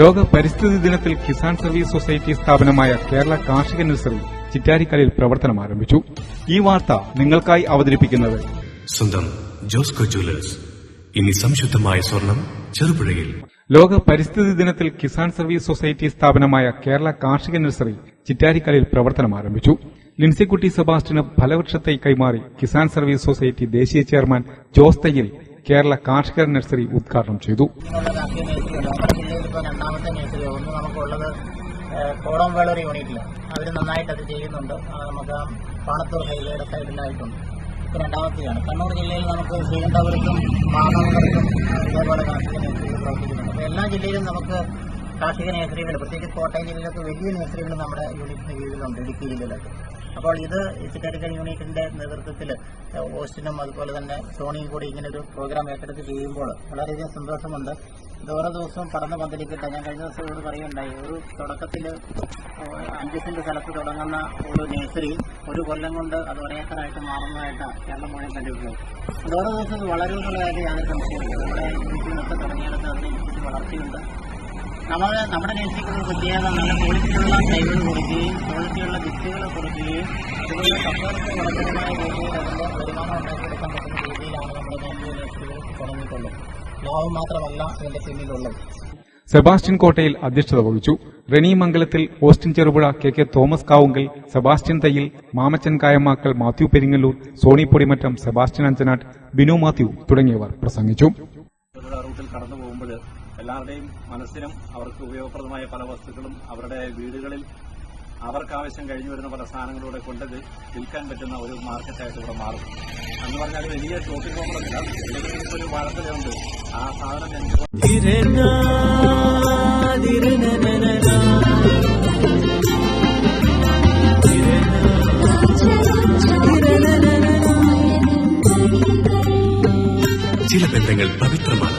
ലോക പരിസ്ഥിതി ദിനത്തിൽ കിസാൻ സർവീസ് സൊസൈറ്റി സ്ഥാപനമായ കേരള കാർഷിക നഴ്സറി ചിറ്റാരിക്കലിൽ പ്രവർത്തനം ആരംഭിച്ചു. ഈ വാർത്ത നിങ്ങൾക്കായി അവതരിപ്പിക്കുന്നത് സ്വന്തം ജോസ്കോ ജുവലേഴ്സ് ഇനി സംശുദ്ധമായ സ്വർണം ചെറുപുഴയിൽ. ലോക പരിസ്ഥിതി ദിനത്തിൽ കിസാൻ സർവീസ് സൊസൈറ്റി സ്ഥാപനമായ കേരള കാർഷിക നഴ്സറി ചിറ്റാരിക്കലിൽ പ്രവർത്തനം ആരംഭിച്ചു. ലിൻസിക്കുട്ടി സെബാസ്റ്റിന് ഫലവൃക്ഷത്തെ കൈമാറി കിസാൻ സർവീസ് സൊസൈറ്റി ദേശീയ ചെയർമാൻ ജോസ് തയ്യിൽ കേരള കാർഷിക നഴ്സറി ഉദ്ഘാടനം ചെയ്തു. ഇപ്പോൾ രണ്ടാമത്തെ മേഖല ഒന്ന് നമുക്കുള്ളത് കോടം കോടംവേളൂർ യൂണിറ്റിൽ അവർ നന്നായിട്ട് അത് ചെയ്യുന്നുണ്ട്. നമുക്ക് പാണത്തൂർ ഹൈവേയുടെ സൈഡിലായിട്ടുണ്ട്. ഇപ്പോൾ രണ്ടാമത്തെയാണ്. കണ്ണൂർ ജില്ലയിൽ നമുക്ക് ശ്രീകണ്ഠപുരത്തും മാമംഗലത്തും ഇതേപോലെ കാർഷിക മേഖലയിൽ പ്രവർത്തിക്കുന്നുണ്ട്. അപ്പോൾ എല്ലാ ജില്ലയിലും നമുക്ക് കാർഷിക നേഴ്സറികൾ പ്രത്യേകിച്ച് കോട്ടയം ജില്ലയിലൊക്കെ വലിയ നേഴ്സറികൾ നമ്മുടെ യൂണിറ്റിന് കീഴിലുണ്ട് ഇടുക്കി ജില്ലയിലൊക്കെ. അപ്പോൾ ഇത് ചിറ്റരിക്കൽ യൂണിറ്റിന്റെ നേതൃത്വത്തിൽ ഓസ്റ്റിനും അതുപോലെ തന്നെ സോണിയും കൂടി ഇങ്ങനെ ഒരു പ്രോഗ്രാം ഏറ്റെടുത്ത് ചെയ്യുമ്പോൾ വളരെയധികം സന്തോഷമുണ്ട്. ഇത് ഓരോ ദിവസവും പടന്ന് പന്തലിക്കട്ടെ. ഞാൻ കഴിഞ്ഞ ദിവസം ഇവിടെ പറയുണ്ടായി ഒരു തുടക്കത്തിൽ അഞ്ച് സെന്റ് സ്ഥലത്ത് തുടങ്ങുന്ന ഒരു നേഴ്സറി ഒരു കൊല്ലം കൊണ്ട് അത് ഒരേക്കറായിട്ട് മാറുന്നതായിട്ടാണ് കേരളം മുഴുവൻ കണ്ടിട്ടുള്ളത് ഇത് ഓരോ ദിവസം വളരുമെന്നുള്ള കാര്യം യാതൊരു സംശയമില്ല നമ്മുടെ തുടങ്ങിയെടുത്ത് വളർച്ചയുണ്ട്. നമ്മൾ നമ്മുടെ ഒരു പ്രത്യേകത നല്ല ക്വാളിറ്റിയുള്ള തൈകൾ കൊടുക്കുകയും ക്വാളിറ്റിയുള്ള വിത്തുകൾ കൊടുക്കുകയും അതുപോലെ കർഷകർക്ക് ഗുണകരമായ രീതിയിൽ അതിന്റെ വരുമാനം ഉണ്ടാക്കിയെടുക്കാൻ പറ്റുന്ന രീതിയിലാണ് നമ്മുടെ നേഴ്സുകൾ തുടങ്ങിയിട്ടുള്ളത്. ലാഭം മാത്രമല്ല അതിന്റെ പിന്നിലുള്ളത്. സെബാസ്റ്റ്യൻ കോട്ടയിൽ അധ്യക്ഷത വഹിച്ചു. Reni Mangalathil Austin Cherupuzha K K Thomas Kavungal Sebastian Thayyil Mamachan Kayamakkal Mathew Peringallur Sony Podimattam Sebastian Anchanattu Binu Mathew തുടങ്ങിയവർ പ്രസംഗിച്ചു. റൂട്ടിൽ കടന്നു പോകുമ്പോൾ എല്ലാവരുടെയും മനസ്സിനും അവർക്ക് ഉപയോഗപ്രദമായ പല വസ്തുക്കളും അവരുടെ വീടുകളിൽ അവർക്കാവശ്യം കഴിഞ്ഞു വരുന്ന പല സാധനങ്ങളിലൂടെ കൊണ്ടത് വിൽക്കാൻ പറ്റുന്ന ഒരു മാർക്കറ്റായിട്ട് ഇവിടെ മാറും. എന്ന് പറഞ്ഞാൽ വലിയ ഷോപ്പിംഗ് കോംപ്ലക്സ് ഒരു വാഴത്തലയുണ്ട് ആ സാധനം ചില ബന്ധങ്ങൾ പവിത്രമാണ്.